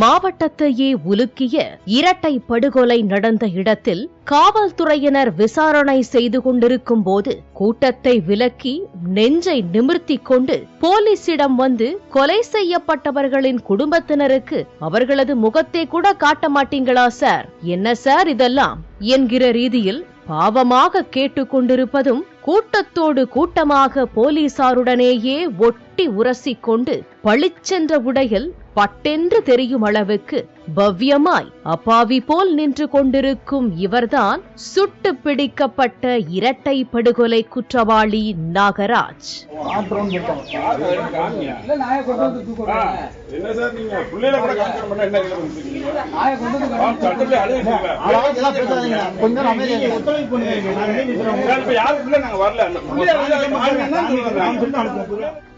மாவட்டத்தையே உலுக்கிய இரட்டை படுகொலை நடந்த இடத்தில் காவல்துறையினர் விசாரணை செய்து கொண்டிருக்கும் போது கூட்டத்தை விலக்கி நெஞ்சை நிமிர்த்தி கொண்டு போலீசிடம் வந்து கொலை செய்யப்பட்டவர்களின் குடும்பத்தினருக்கு அவர்களது முகத்தை கூட காட்ட மாட்டீங்களா சார்? என்ன சார் இதெல்லாம்? என்கிற ரீதியில் பாவமாக கேட்டுக்கொண்டிருப்பதும் கூட்டத்தோடு கூட்டமாக போலீசாருடனேயே ஒட்டி உரசிக்கொண்டு பளிச்சென்ற உடையில் பட்டென்று தெரியும் அளவுக்கு பவ்யமாய் அப்பாவி போல் நின்று கொண்டிருக்கும் இவர்தான் சுட்டு பிடிக்கப்பட்ட இரட்டை படுகொலை குற்றவாளி நாகராஜ்.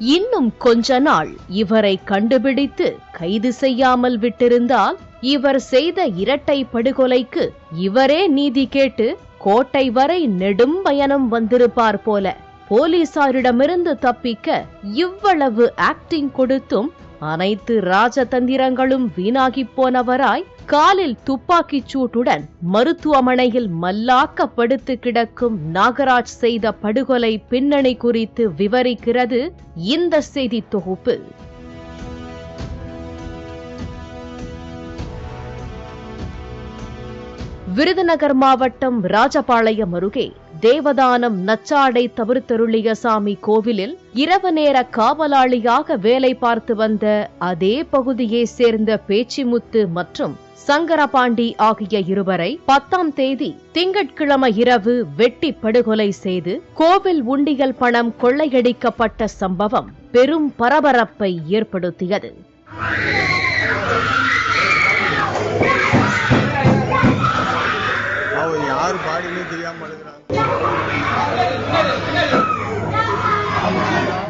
இன்னும் கொஞ்ச நாள் இவரை கண்டுபிடித்து கைது செய்யாமல் விட்டிருந்தால் இவர் செய்த இரட்டை படுகொலைக்கு இவரே நீதி கேட்டு கோட்டை வரை நெடும் பயணம் வந்திருப்பார் போல போலீசாரிடமிருந்து தப்பிக்க இவ்வளவு ஆக்டிங் கொடுத்தும் அனைத்து ராஜதந்திரங்களும் வீணாகிப் போனவராய் காலில் துப்பாக்கிச் சூட்டுடன் மருத்துவமனையில் மல்லாக்கப்படுத்து கிடக்கும் நாகராஜ் செய்த படுகொலை பின்னணி குறித்து விவரிக்கிறது இந்த செய்தி தொகுப்பு. விருதுநகர் மாவட்டம் ராஜபாளையம் அருகே தேவதானம் நச்சாடை தவிர்த்தருளிய சாமி கோவிலில் இரவு நேர காவலாளியாக வேலை பார்த்து வந்த அதே பகுதியை சேர்ந்த பேச்சிமுத்து மற்றும் சங்கரபாண்டி ஆகிய இருவரை பத்தாம் தேதி திங்கட்கிழமை இரவு வெட்டி படுகொலை செய்து கோவில் உண்டியல் பணம் கொள்ளையடிக்கப்பட்ட சம்பவம் பெரும் பரபரப்பை ஏற்படுத்தியது. யார் பாடினே தெரியாம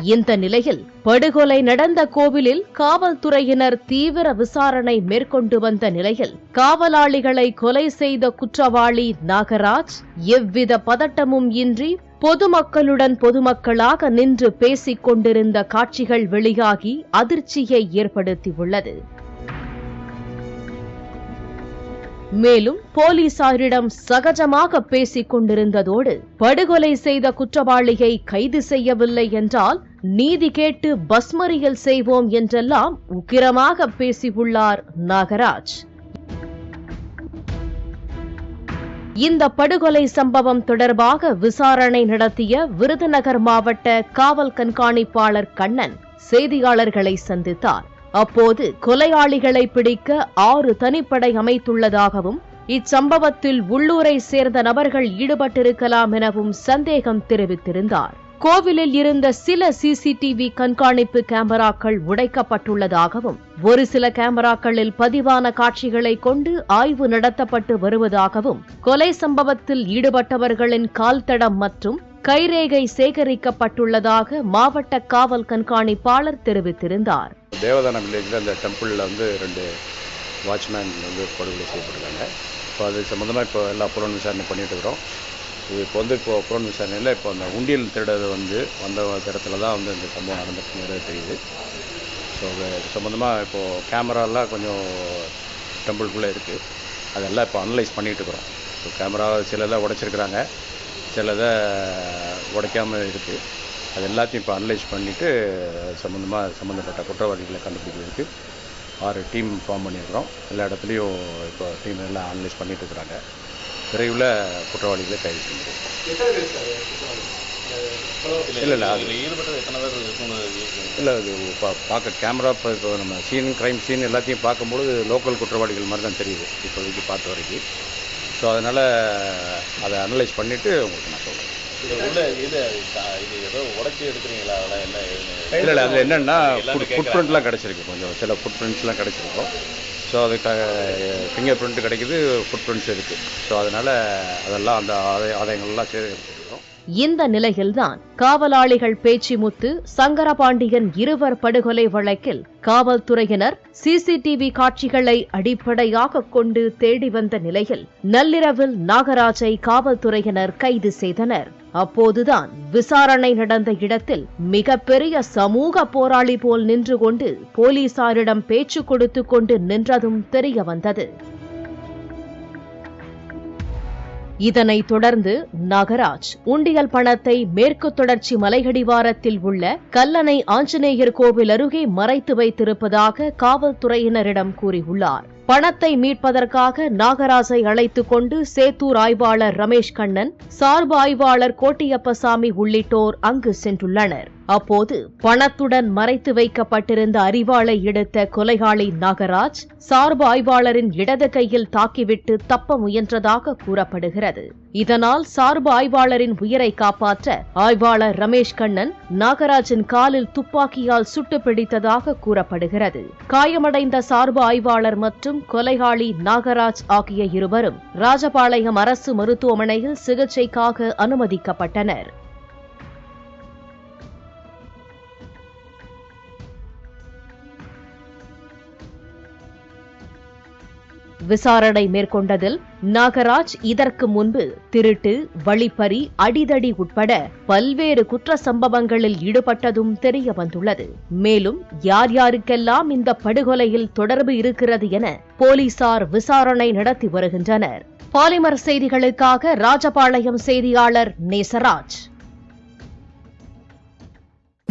இந்த நிலையில் படுகொலை நடந்த கோவிலில் காவல்துறையினர் தீவிர விசாரணை மேற்கொண்டு வந்த நிலையில் காவலாளிகளை கொலை செய்த குற்றவாளி நாகராஜ் எவ்வித பதட்டமும் இன்றி பொதுமக்களுடன் பொதுமக்களாக நின்று பேசிக் கொண்டிருந்த காட்சிகள் வெளியாகி அதிர்ச்சியை ஏற்படுத்தியுள்ளது. மேலும் போலீசாரிடம் சகஜமாக பேசிக் கொண்டிருந்ததோடு படுகொலை செய்த குற்றவாளியை கைது செய்யவில்லை என்றால் நீதி கேட்டு பஸ்மறியல் செய்வோம் என்றெல்லாம் உக்கிரமாக பேசியுள்ளார் நாகராஜ். இந்த படுகொலை சம்பவம் தொடர்பாக விசாரணை நடத்திய விருதுநகர் மாவட்ட காவல் கண்காணிப்பாளர் கண்ணன் செய்தியாளர்களை சந்தித்தார். அப்போது கொலையாளிகளை பிடிக்க ஆறு தனிப்படை அமைத்துள்ளதாகவும் இச்சம்பவத்தில் உள்ளூரை சேர்ந்த நபர்கள் ஈடுபட்டிருக்கலாம் எனவும் சந்தேகம் தெரிவித்திருந்தார். கோவிலில் இருந்த சில சிசிடிவி கண்காணிப்பு கேமராக்கள் உடைக்கப்பட்டுள்ளதாகவும் ஒரு சில கேமராக்களில் பதிவான காட்சிகளை கொண்டு ஆய்வு நடத்தப்பட்டு வருவதாகவும் கொலை சம்பவத்தில் ஈடுபட்டவர்களின் கால்தடம் மற்றும் கைரேகை சேகரிக்கப்பட்டுள்ளதாக மாவட்ட காவல் கண்காணிப்பாளர் தெரிவித்திருந்தார். தேவதானம் வில்லேஜில் அந்த டெம்பிளில் வந்து ரெண்டு வாட்ச்மேன் வந்து படுகொலை செய்யப்பட்டிருக்காங்க. இப்போ அது சம்மந்தமாக இப்போ எல்லா புலன் விசாரணை பண்ணிட்டு இருக்கிறோம். இது இப்போ வந்து இப்போ புலன் விசாரணையில் இப்போ அந்த உண்டியல் திருடது வந்து வந்த இடத்துல தான் வந்து இந்த சம்பவம் நடந்துருக்குங்கிறது தெரியுது. ஸோ அது சம்மந்தமாக இப்போது கேமராலாம் கொஞ்சம் டெம்பிள்குள்ளே இருக்குது அதெல்லாம் இப்போ அனலைஸ் பண்ணிகிட்டு இருக்கிறோம். இப்போ கேமரா சிலதெல்லாம் உடச்சிருக்கிறாங்க. சிலதை உடைக்காமல் இருக்குது அது எல்லாத்தையும் இப்போ அனலைஸ் பண்ணிவிட்டு சம்மந்தமாக சம்மந்தப்பட்ட குற்றவாளிகளை கண்டுபிடிக்கிறதுக்கு ஆறு டீம் ஃபார்ம் பண்ணியிருக்கிறோம். எல்லா இடத்துலையும் இப்போ டீம் எல்லாம் அனலைஸ் பண்ணிட்டு இருக்கிறாங்க. விரைவில் குற்றவாளிகளை கைது செஞ்சிருக்கோம் இல்லை இல்லை அது இல்லை அது பா பார்க்க கேமரா இப்போ இப்போ நம்ம சீன் க்ரைம் சீன் எல்லாத்தையும் பார்க்கும்பொழுது லோக்கல் குற்றவாளிகள் மாதிரி தான் தெரியுது. இப்போதைக்கு பார்த்த வரைக்கும். ஸோ அதனால் அதை அனலைஸ் பண்ணிவிட்டு உங்களுக்கு நான் சொல்கிறேன் இல்லை இல்லை அதில் என்னென்னா ஃபுட் பிரிண்ட்லாம் கிடச்சிருக்கு. கொஞ்சம் சில ஃபுட் பிரிண்ட்ஸ்லாம் கிடச்சிருக்கோம் ஸோ அதுக்கு ஃபிங்கர் பிரிண்ட் கிடைக்குது ஃபுட் பிரிண்ட்ஸ் இருக்குது ஸோ அதனால் அதெல்லாம் அந்த ஆதாய ஆதாயங்கள்லாம் சேர்த்துக்கிறோம் இந்த நிலையில்தான் காவலாளிகள் பேச்சிமுத்து சங்கரபாண்டியன் இருவர் படுகொலை வழக்கில் காவல்துறையினர் சிசிடிவி காட்சிகளை அடிப்படையாக கொண்டு தேடி வந்த நிலையில் நள்ளிரவில் நாகராஜை காவல்துறையினர் கைது செய்தனர். அப்போதுதான் விசாரணை நடந்த இடத்தில் மிகப்பெரிய சமூக போராளி போல் நின்று கொண்டு போலீசாரிடம் பேச்சு கொடுத்து கொண்டு நின்றதும் தெரிய வந்தது. இதனைத் தொடர்ந்து நாகராஜ் உண்டியல் பணத்தை மேற்கு தொடர்ச்சி மலையடிவாரத்தில் உள்ள கல்லணை ஆஞ்சநேயர் கோவில் அருகே மறைத்து வைத்திருப்பதாக காவல்துறையினரிடம் கூறியுள்ளார். பணத்தை மீட்பதற்காக நாகராஜை அழைத்துக் கொண்டு சேத்தூர் ஆய்வாளர் ரமேஷ் கண்ணன் சார்பு ஆய்வாளர் கோட்டியப்பசாமி உள்ளிட்டோர் அங்கு சென்றுள்ளனர். அப்போது பணத்துடன் மறைத்து வைக்கப்பட்டிருந்த அறிவாளை எடுத்த கொலைகாளி நாகராஜ் சார்பு ஆய்வாளரின் இடது கையில் தாக்கிவிட்டு தப்ப முயன்றதாக கூறப்படுகிறது. இதனால் சார்பு ஆய்வாளரின் உயிரை காப்பாற்ற ஆய்வாளர் ரமேஷ் கண்ணன் நாகராஜின் காலில் துப்பாக்கியால் சுட்டு பிடித்ததாக கூறப்படுகிறது. காயமடைந்த சார்பு ஆய்வாளர் மற்றும் கொலைகாளி நாகராஜ் ஆகிய இருவரும் ராஜபாளையம் அரசு மருத்துவமனையில் சிகிச்சைக்காக அனுமதிக்கப்பட்டனர். விசாரணை மேற்கொண்டதில் நாகராஜ் இதற்கு முன்பு திருட்டு வழிப்பறி அடிதடி உட்பட பல்வேறு குற்ற சம்பவங்களில் ஈடுபட்டதும் தெரிய வந்துள்ளது. மேலும் யார் யாருக்கெல்லாம் இந்த படுகொலையில் தொடர்பு இருக்கிறது என போலீசார் விசாரணை நடத்தி வருகின்றனர். பாலிமர் செய்திகளுக்காக ராஜபாளையம் செய்தியாளர் நேசராஜ்.